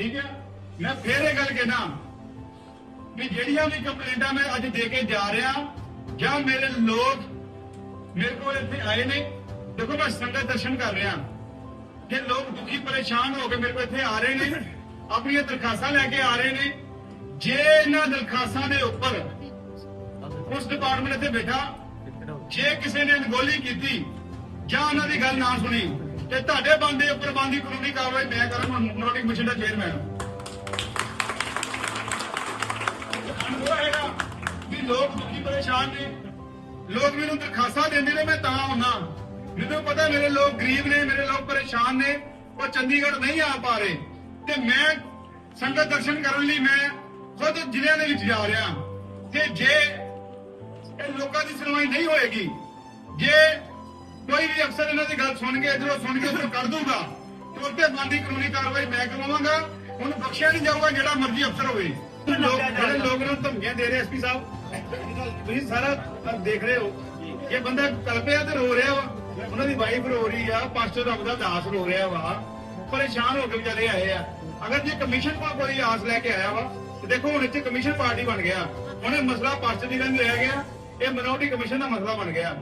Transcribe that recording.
ਠੀਕ ਹੈ? ਮੈਂ ਫੇਰ ਇਹ ਗੱਲ ਕਹਿਣਾ ਵੀ ਜਿਹੜੀਆਂ ਵੀ ਕੰਪਲੇਂਟਾਂ ਮੈਂ ਅੱਜ ਦੇ ਕੇ ਜਾ ਰਿਹਾ, ਜਾਂ ਮੇਰੇ ਲੋਕ ਮੇਰੇ ਕੋਲ ਇੱਥੇ ਆਏ ਨੇ, ਦੇਖੋ ਮੈਂ ਸੰਗਤ ਦਰਸ਼ਨ ਕਰ ਰਿਹਾ। ਕਿ ਲੋਕ ਦੁਖੀ ਪਰੇਸ਼ਾਨ ਹੋ ਕੇ ਮੇਰੇ ਕੋਲ ਇੱਥੇ ਆ ਰਹੇ ਨੇ, ਆਪਣੀਆਂ ਦਰਖਾਸਤਾਂ ਲੈ ਕੇ ਆ ਰਹੇ ਨੇ, ਜੇ ਇਹਨਾਂ ਦਰਖਾਸਤਾਂ ਦੇ ਉੱਪਰ ਉਸ ਡਿਪਾਰਟਮੈਂਟ ਇੱਥੇ ਬੈਠਾ, ਜੇ ਕਿਸੇ ਨੇ ਅਣਗੌਲੀ ਕੀਤੀ, ਜਾਂ ਉਹਨਾਂ ਦੀ ਗੱਲ ਨਾ ਸੁਣੀ ਤੇ ਤੁਹਾਡੇ ਬੰਦੇ ਉੱਪਰ ਬੰਦੀ ਕਾਨੂੰਨੀ ਕਾਰਵਾਈ ਮੈਂ ਕਰਾਂ ਮਨੋਰਟੀ ਕਮਿਸ਼ਨ ਦਾ ਚੇਅਰਮੈਨ ਵੀ ਲੋਕ ਦੁਖੀ ਪਰੇਸ਼ਾਨ ਨੇ। ਲੋਕ ਮੈਨੂੰ ਦਰਖਾਸਤਾਂ ਦਿੰਦੇ ਨੇ, ਮੈਂ ਤਾਂ ਆਉਣਾ ਮੈਨੂੰ ਪਤਾ ਮੇਰੇ ਲੋਕ ਗਰੀਬ ਨੇ, ਮੇਰੇ ਲੋਕ ਪਰੇਸ਼ਾਨ ਨੇ, ਉਹ ਚੰਡੀਗੜ੍ਹ ਨਹੀਂ ਆ ਪਾ ਰਹੇ। ਤੇ ਮੈਂ ਸੰਗਤ ਦਰਸ਼ਨ ਕਰਨ ਲਈ ਮੈਂ ਖੁਦ ਜ਼ਿਲ੍ਹਿਆਂ ਦੇ ਵਿੱਚ ਜਾ ਰਿਹਾ। ਤੇ ਜੇ ਇਹ ਲੋਕਾਂ ਦੀ ਸੁਣਵਾਈ ਨਹੀਂ ਹੋਏਗੀ, ਜੇ ਕੋਈ ਵੀ ਅਫਸਰ ਇਹਨਾਂ ਦੀ ਗੱਲ ਸੁਣ ਕੇ ਇਧਰੋਂ ਸੁਣ ਕੇ ਉਧਰੋਂ ਕਰ ਦੂਗਾ ਤੇ ਉੱਤੇ ਬੰਦੀ ਕਾਨੂੰਨੀ ਕਾਰਵਾਈ ਮੈਂ ਕਰਵਾਵਾਂਗਾ। ਉਹਨੂੰ ਬਖਸ਼ਿਆ ਨਹੀਂ ਜਾਊਗਾ ਜਿਹੜਾ ਮਰਜ਼ੀ ਅਫਸਰ ਹੋਵੇ। ਲੋਕ ਜਿਹੜੇ ਲੋਕ ਨੂੰ ਧਮਕੀਆਂ ਦੇ ਰਹੇ ਐਸਪੀ ਸਾਹਿਬ ਤੁਸੀਂ ਸਾਰਾ ਦੇਖ ਰਹੇ ਹੋ। ਇਹ ਬੰਦਾ ਕਲਪਿਆ ਤੇ ਰੋ ਰਿਹਾ ਵਾ ਉਹਨਾਂ ਦੀ ਵਾਈਫ ਰੋ ਰਹੀ ਆ ਪਾਸਟਰ ਰੱਬ ਦਾ ਦਾਸ ਰੋ ਰਿਹਾ ਵਾ ਪਰੇਸ਼ਾਨ ਹੋ ਕੇ ਵਿਚਾਰੇ ਆਏ ਆ। ਅਗਰ ਜੇ ਕਮਿਸ਼ਨ ਕੋਲ ਕੋਈ ਆਸ ਲੈ ਕੇ ਆਇਆ ਵਾ ਤੇ ਦੇਖੋ ਹੁਣ ਇੱਥੇ ਕਮਿਸ਼ਨ ਪਾਰਟੀ ਬਣ ਗਿਆ। ਹੁਣ ਇਹ ਮਸਲਾ ਪਾਸਟਰ ਦੀ ਗੱਲ ਨਹੀਂ ਰਹਿ ਗਿਆ ਇਹ ਮਿਨੋਰਟੀ ਕਮਿਸ਼ਨ ਦਾ ਮਸਲਾ ਬਣ ਗਿਆ।